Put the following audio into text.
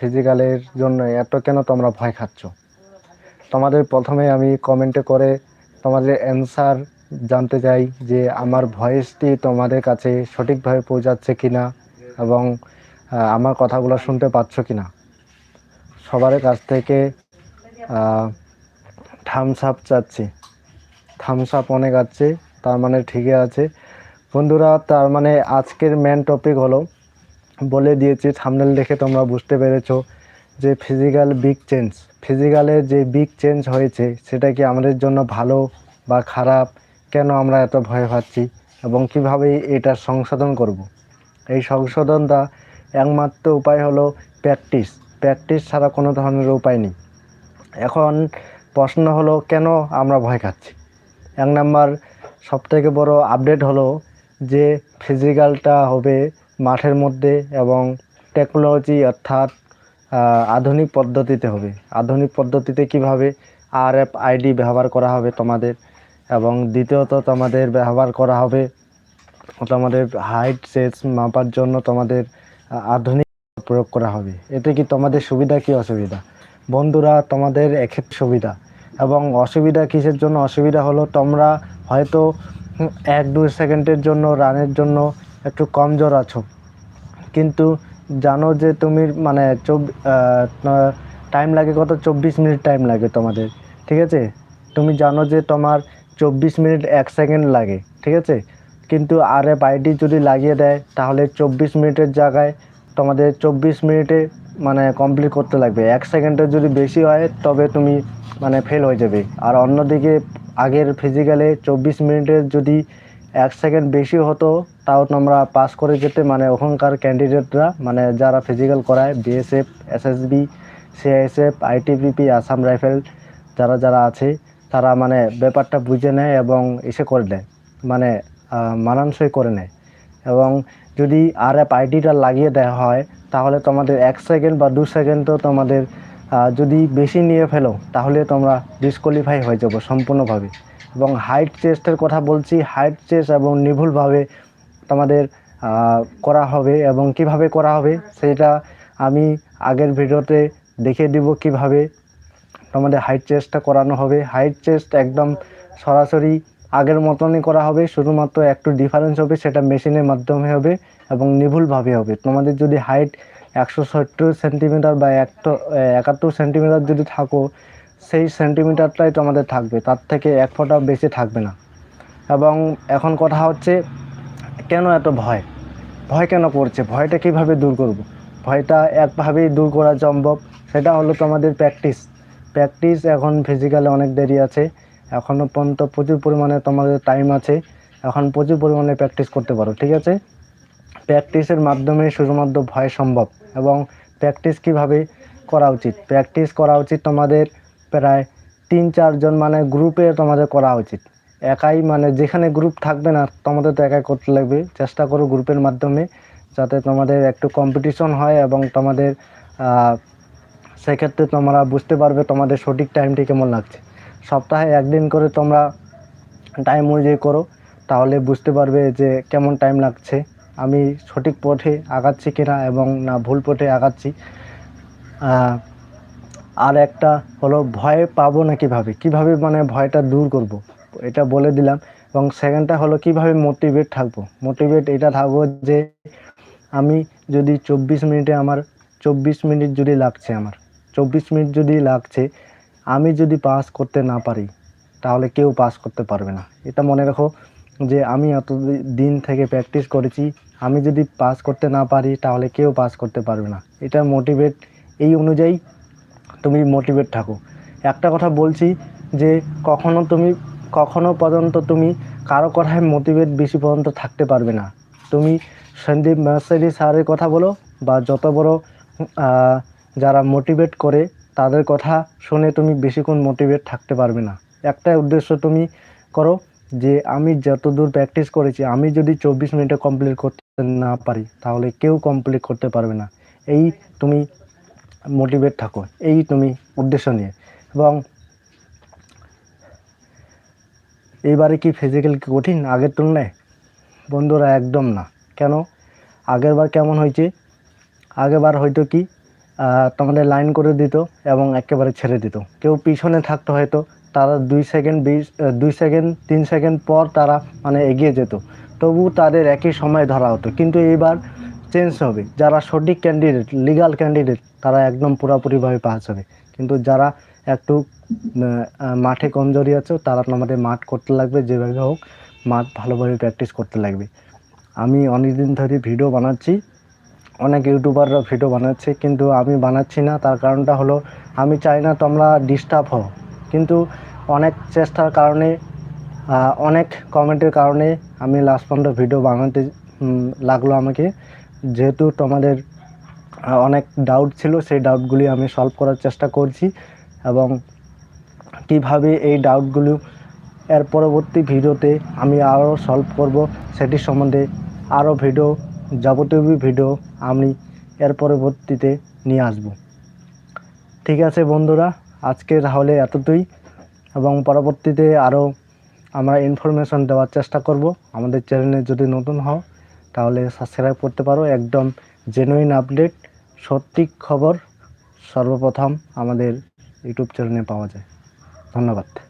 ফিজিক্যালের জন্য এত কেন তোমরা ভয় খাচ্ছ? তোমাদের প্রথমে আমি কমেন্টে করে তোমাদের অ্যান্সার জানতে চাই যে আমার ভয়েসটি তোমাদের কাছে সঠিকভাবে পৌঁছাচ্ছে কি না এবং আমার কথাগুলো শুনতে পাচ্ছ কি না সবার কাছ থেকে থামস আপ চাচ্ছি। থামস আপ অনেক আছে, তার মানে ঠিকই আছে। বন্ধুরা, তার মানে আজকের মেন টপিক হলো বলে দিয়েছি থামনেল দেখে তোমরা বুঝতে পেরেছ যে ফিজিক্যাল বিগ চেঞ্জ ফিজিক্যালে যে বিগ চেঞ্জ হয়েছে, সেটা কি আমাদের জন্য ভালো বা খারাপ? কেন আমরা এত ভয় পাচ্ছি? এবং কীভাবে এটা সংশোধন করব। এই সংশোধনটা একমাত্র উপায় হলো প্র্যাকটিস প্র্যাকটিস ছাড়া কোনো ধরনের উপায় নেই। এখন প্রশ্ন হলো, কেন আমরা ভয় খাচ্ছি? এক নাম্বার সবথেকে বড় আপডেট হলো যে ফিজিক্যালটা হবে মাঠের মধ্যে এবং টেকনোলজি অর্থাৎ আধুনিক পদ্ধতিতে হবে। আধুনিক পদ্ধতিতে কীভাবে আর এফ আইডি ব্যবহার করা হবে তোমাদের এবং দ্বিতীয়ত তোমাদের ব্যবহার করা হবে তোমাদের হাইট সেস মাপার জন্য তোমাদের আধুনিক প্রয়োগ করা হবে। এতে কি তোমাদের সুবিধা কি অসুবিধা? বন্ধুরা, তোমাদের এক্ষেত্রে সুবিধা। এবং অসুবিধা কিসের জন্য? অসুবিধা হলো তোমরা হয়তো এক দুই সেকেন্ডের জন্য, রানের জন্য একটু কমজোর আছো। কিন্তু জানো যে তুমি মানে টাইম লাগে কত? চব্বিশ মিনিট টাইম লাগে তোমাদের, ঠিক আছে? তুমি জানো যে তোমার চব্বিশ মিনিট এক সেকেন্ড লাগে, ঠিক আছে? কিন্তু আর এফ আইডি যদি লাগিয়ে দেয়, তাহলে চব্বিশ মিনিটের জায়গায় তোমাদের চব্বিশ মিনিটে মানে কমপ্লিট করতে লাগবে। এক সেকেন্ডের যদি বেশি হয়, তবে তুমি মানে ফেল হয়ে যাবে। আর অন্যদিকে আগের ফিজিক্যালে চব্বিশ মিনিটের যদি এক সেকেন্ড বেশি হতো তাও তোমরা পাস করে যেতে মানে ওখানকার ক্যান্ডিডেটরা মানে যারা ফিজিক্যাল করায় BSF SSB CISF ITBP Assam rifle যারা যারা আছে তারা মানে ব্যাপারটা বুঝে নেয় এবং এসে করে দেয় মানে মানানসই করে নেয়। এবং যদি আর এফ আইডিটা লাগিয়ে দেওয়া হয় তাহলে তোমাদের এক সেকেন্ড বা দু সেকেন্ডও তোমাদের আহ, যদি বেশি নিয়ে ফেলো, তাহলে তোমরা ডিসকোয়ালিফাই হয়ে যাব সম্পূর্ণভাবে। এবং হাইট চেস্টের কথা বলছি হাইট চেস্ট এবং নিভুলভাবে তোমাদের করা হবে এবং কীভাবে করা হবে, সেটা আমি আগের ভিডিওতে দেখিয়ে দিব কীভাবে তোমাদের হাইট চেস্টটা করানো হবে। হাইট চেস্ট একদম সরাসরি আগের মতনই করা হবে, শুধুমাত্র একটু ডিফারেন্স হবে, সেটা মেশিনের মাধ্যমে হবে এবং নিভুলভাবে হবে। তোমাদের যদি হাইট একশো সত্তর সেন্টিমিটার বা একটো একাত্তর সেন্টিমিটার যদি থাকো, সেই সেন্টিমিটারটাই তোমাদের থাকবে। তার থেকে এক ফোঁটা বেশি থাকবে না। এবং এখন কথা হচ্ছে, কেন এত ভয়? ভয় কেন করছে? ভয়টা কীভাবে দূর করব। ভয়টা একভাবেই দূর করা সম্ভব। সেটা হলো তোমাদের প্র্যাকটিস। প্র্যাকটিস এখন ফিজিক্যালে অনেক দেরি আছে। এখনও পর্যন্ত প্রচুর পরিমাণে তোমাদের টাইম আছে। এখন প্রচুর পরিমাণে প্র্যাকটিস করতে পারো, ঠিক আছে? প্র্যাকটিসের মাধ্যমে শুধুমাত্র ভয় সম্ভব এবং প্র্যাকটিস কীভাবে করা উচিত? প্র্যাকটিস করা উচিত তোমাদের প্রায় তিন চারজন মানে গ্রুপে তোমাদের করা উচিত। একাই মানে যেখানে গ্রুপ থাকবে না, তোমাদের তো একাই করতে লাগবে। চেষ্টা করো গ্রুপের মাধ্যমে যাতে তোমাদের একটু কম্পিটিশন হয় এবং তোমাদের সেক্ষেত্রে তোমরা বুঝতে পারবে তোমাদের সঠিক টাইমটি কেমন লাগছে। সপ্তাহে একদিন করে তোমরা টাইম অনুযায়ী করো, তাহলে বুঝতে পারবে যে কেমন টাইম লাগছে। আমি সঠিক পথে আগাচ্ছি কিনা এবং না ভুল পথে আগাচ্ছি আর একটা হলো ভয় পাবো না কীভাবে? কীভাবে মানে ভয়টা দূর করব? এটা বলে দিলাম। এবং সেকেন্ডটা হলো কীভাবে মোটিভেট থাকব? মোটিভেট এটা থাকব যে আমি যদি চব্বিশ মিনিটে আমার, চব্বিশ মিনিট যদি লাগছে আমার, চব্বিশ মিনিট যদি লাগছে, আমি যদি পাস করতে না পারি, তাহলে কেউ পাস করতে পারবে না। এটা মনে রাখো। যে আমি এত দিন থেকে প্র্যাকটিস করেছি, আমি যদি পাস করতে না পারি, তাহলে কেউ পাস করতে পারবে না। এটা মোটিভেট এই অনুযায়ী তুমি মোটিভেট থাকো। একটা কথা বলছি যে কখনো তুমি, কখনো পর্যন্ত তুমি কারও কথায় মোটিভেট বেশি পর্যন্ত থাকতে পারবে না। তুমি সন্দীপ মাসারি স্যারের কথা বলো, বা যত বড় যারা মোটিভেট করে, তাদের কথা শুনে তুমি বেশিক্ষণ মোটিভেট থাকতে পারবে না। একটাই উদ্দেশ্য তুমি করো যে আমি যতদূর প্র্যাকটিস করেছি, আমি যদি চব্বিশ মিনিটে কমপ্লিট করতে না পারি, তাহলে কেউ কমপ্লিট করতে পারবে না। এই তুমি মোটিভেট থাকো, এই তুমি উদ্দেশ্য নিয়ে। এবং এইবারে কি ফিজিক্যাল কি কঠিন? আগের তুলনায়? বন্ধুরা, একদম না। কেন? আগের বার কেমন হয়েছে? আগেরবার হয়তো কি তোমাদের লাইন করে দিত এবং একেবারে ছেড়ে দিত। কেউ পিছনে থাকতো হয়তো তারা দুই সেকেন্ড বিশ দুই সেকেন্ড, তিন সেকেন্ড পর তারা মানে এগিয়ে যেত। তবু তাদের একই সময় ধরা হতো। কিন্তু এইবার চেঞ্জ হবে। যারা সঠিক ক্যান্ডিডেট লিগাল ক্যান্ডিডেট তারা একদম পুরোপুরিভাবে পাস হবে। কিন্তু যারা একটু মাঠে কমজোরি আছে, তারা আমাদের মাঠ করতে লাগবে, যেভাবে হোক মাঠ ভালোভাবে প্র্যাকটিস করতে লাগবে। আমি অনেক দিন ধরে ভিডিও বানাচ্ছি। অনেক ইউটিউবাররা ভিডিও বানাচ্ছে, কিন্তু আমি বানাচ্ছি না। তার কারণটা হলো, আমি চাই না তোমরা ডিস্টার্ব হও। কিন্তু অনেক চেষ্টার কারণে অনেক কমেন্টের কারণে আমি লাস্ট পর্যন্ত ভিডিও বানাতে লাগল আমাকে। যেহেতু তোমাদের অনেক ডাউট ছিল, সেই ডাউটগুলি আমি সলভ করার চেষ্টা করছি এবং কীভাবে এই ডাউটগুলো এর পরবর্তী ভিডিওতে আমি আরও সলভ করব, সেটি সম্বন্ধে আরও ভিডিও যাবতীয় ভিডিও আমি এর পরবর্তীতে নিয়ে আসব। ঠিক আছে বন্ধুরা আজকে তাহলে এতটুকুই এবং পরবর্তীতে আরও আমরা ইনফরমেশন দেওয়ার চেষ্টা করব। আমাদের চ্যানেলে যদি নতুন হও, তাহলে সাবস্ক্রাইব করতে পারো। একদম জেনুইন আপডেট সঠিক খবর সর্বপ্রথম আমাদের ইউটিউব চ্যানেলে পাওয়া যায়। ধন্যবাদ।